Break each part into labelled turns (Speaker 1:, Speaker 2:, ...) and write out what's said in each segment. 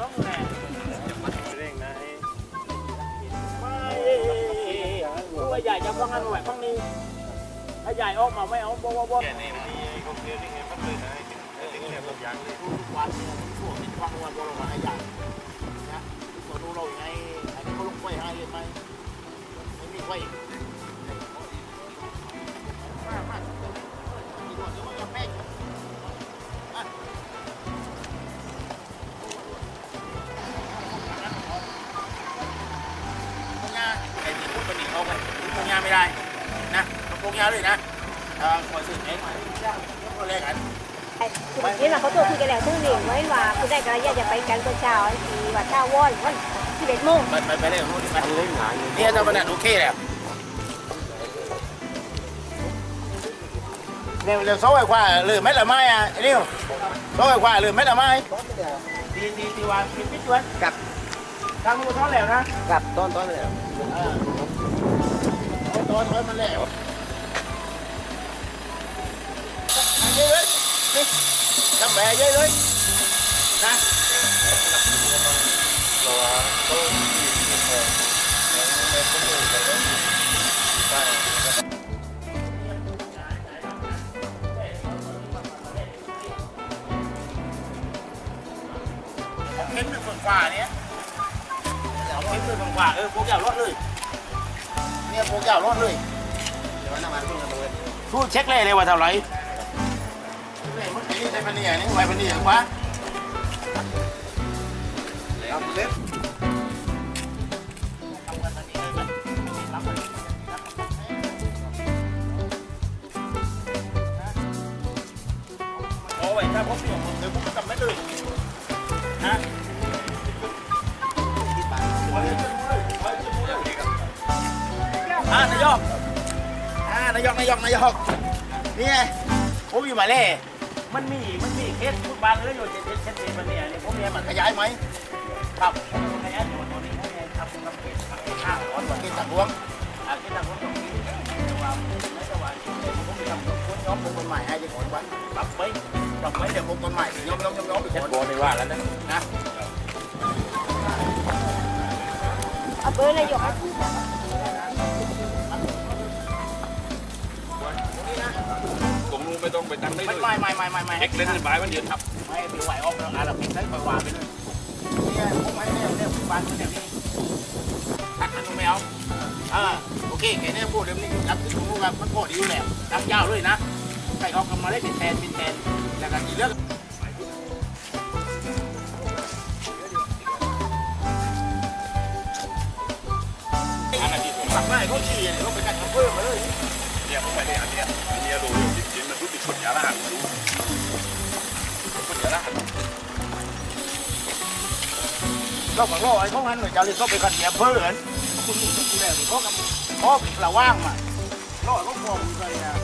Speaker 1: ตัวใหญ่จะพ้องกันไหวพ้งนี้ถ้าใหญ่ออกมาไม่เอาบ่บ่บ่
Speaker 2: แค่นี้มันนี่ไอ้คนเดียวนี่ไงมันเลยนะไอ้ที่งเนี่ยผมยังเลย
Speaker 1: ทุกวันเนี่ยทุกวันเป็นวันวันวันไอ้ใหญ่นะทุกคนรู้เราอย่างไงไอ้เขาลงไฟให้เลยไหมไม่มีไฟ พงยาเลยนะเอ่อขอสื่อเองมาย่างก็แลกกัน
Speaker 3: นี่มาเขาตัวคุยกันแล้วทุ่งหนึ่งไว้ว่าคุณได้กระยาจะไปกันตัวเช้าอันที่วัดท่าวอนวันที่เบ็ดโมง
Speaker 1: ไปไปไปเลยรู้ดิไปเนี่ยถ้ามันโอเคแล้วเร็วเร็วโซ่ไอ้ควาลืมไม่ละไม้อะไอ้นี่โซ่ไอ้ควาลืมไม่ละไม้ทีทีทีวางคิดพิจวนกับทางมือท้อนแล้วนะ
Speaker 4: กับต้นต้นเลย
Speaker 1: เออเอาตัวถอยมันแล้ว เลยนี่ทำแบบเยอะเลยนะ
Speaker 2: เราต้องมีที่แทนในข้อมูลอะไรใช่
Speaker 1: เข็นเป็นฝั่งขวาเนี่ยเอาเข็นเป็นฝั่งขวาเออพวกยาวรอดเลย เนี่ยพวกยาวรอดเลย
Speaker 4: เดี๋ยวน้ำมันขึ้นกันเลย
Speaker 1: พูดเช็คเลยเลยว่าเท่าไหร่เลยมั นนี่ใช้พันเนี่ยนี่ไว้พันเนี่ยกว่า
Speaker 4: แล้วเล็บ
Speaker 1: โอ้ยถ้าพบเนี่ยผมเดี๋ยวผมก็กลับไม่เลยนะอ่านายกอ่านายกนายกนายกนี่ไงผมอยู่หมายเล่ มันมีมันมีเคสฟุตบอลเลยอยู่เช่นเช่นเช่นมันเนี่ยเนี่ยผมเนี่ยมันขยายไหมครับขยายอยู่ตอนนี้ผมเนี่ยทำกับเคสเคสข้างร้อนกว่าเคสตักหลวงอ่าเคสตักหลวงตรงนี้แต่ว่าไม่แต่ว่าผมไปทำกับคนย้อมผมคนใหม่ให้จะขอนวันปรับไว้ปรับไว้เดี๋ยวผมคนใหม่ย้อมย้อมย้อมย้อมไปขอน
Speaker 2: โบนไม่ว่าแล้วนะ
Speaker 1: นะ
Speaker 3: เอาเบอร์นายก
Speaker 2: ผม ไม่ต้องไปตั้งได้
Speaker 1: ไม่
Speaker 2: เลย
Speaker 1: ไม่ไม่ไม่ไม่ไม่
Speaker 2: เอ็กเล่นในบ้านมันยืนทับ
Speaker 1: ไม่ไปไหวออกแล้วอาราบิกได้ปล่อยวางไปเลยเนี่ยผมไม่เนี่ยเนี่ยบ้านเนี่ยนี่ตัดอันนู้นไม่เอาอ่าโอเคแกเนี่ยพูดเรื่องนี้รับที่ผมรู้แบบมันพอดีอยู่แล้วรับยาวเลยนะใครเขากำมาได้เป็นแทนเป็นแทนแล้วก็อีเรื่อง เราของเราไอ้พวกนั้นหน่วย
Speaker 2: จารีเขาไปกันเสียเพื่อนคุณหนุ่มคุณแล้วนี่
Speaker 1: เขากับเขาระว่างมาเราก็มองไปอะ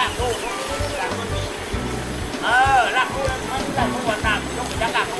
Speaker 1: ลากลูกลากมันมีเออลากลูกมันลากลูกวันหนักยกยันลากก